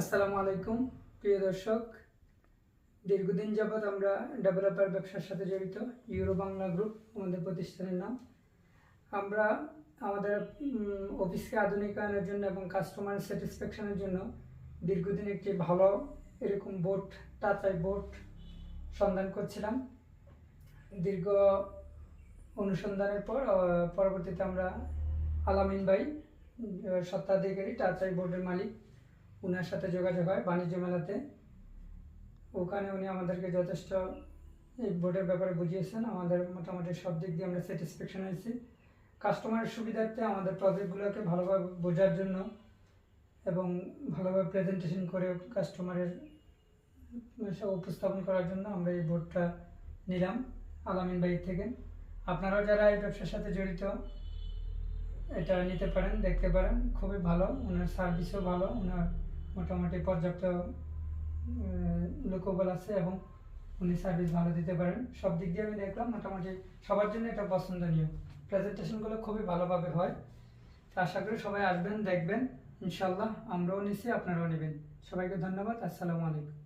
আসসালামু আলাইকুম প্রিয় দর্শক। দীর্ঘদিন যাবৎ আমরা ডেভেলপার ব্যবসার সাথে জড়িত ইউরো বাংলা গ্রুপ আমাদের প্রতিষ্ঠানের নাম। আমরা আমাদের অফিসকে আধুনিকায়নের জন্য এবং কাস্টমার স্যাটিসফ্যাকশনের জন্য দীর্ঘদিন একটি ভালো এরকম বোর্ড টাচাই বোর্ড সন্ধান করছিলাম। দীর্ঘ অনুসন্ধানের পর পরবর্তীতে আমরা আলামিন ভাই আহ, স্বত্বাধিকারী টাচাই বোর্ডের মালিক। ওনার সাথে যোগাযোগ হয় বাণিজ্য মেলাতে। ওখানে উনি আমাদেরকে যথেষ্ট এই বোর্ডের ব্যাপারে বুঝিয়েছেন। আমাদের মোটামুটি সব দিক দিয়ে আমরা স্যাটিসফ্যাকশন হয়েছি। কাস্টমারের সুবিধার্থে আমাদের প্রজেক্টগুলোকে ভালোভাবে বোঝার জন্য এবং ভালোভাবে প্রেজেন্টেশন করে কাস্টমারের উপস্থাপন করার জন্য আমরা এই বোর্ডটা নিলাম আলামিন বাইক থেকে। আপনারাও যারা এই ব্যবসার সাথে জড়িত, এটা নিতে পারেন, দেখতে পারেন। খুবই ভালো ওনার সার্ভিসও ভালো ওনার মোটামুটি পর্যাপ্ত লোকবল আছে এবং উনি সার্ভিস ভালো দিতে পারেন। সব দিক দিয়ে আমি দেখলাম মোটামুটি সবার জন্য এটা পছন্দনীয়। প্রেজেন্টেশনগুলো খুবই ভালোভাবে হয়। তো আশা করি সবাই আসবেন, দেখবেন। ইনশাল্লাহ আমরাও নিছি, আপনারাও নেবেন। সবাইকে ধন্যবাদ, আসসালামু আলাইকুম।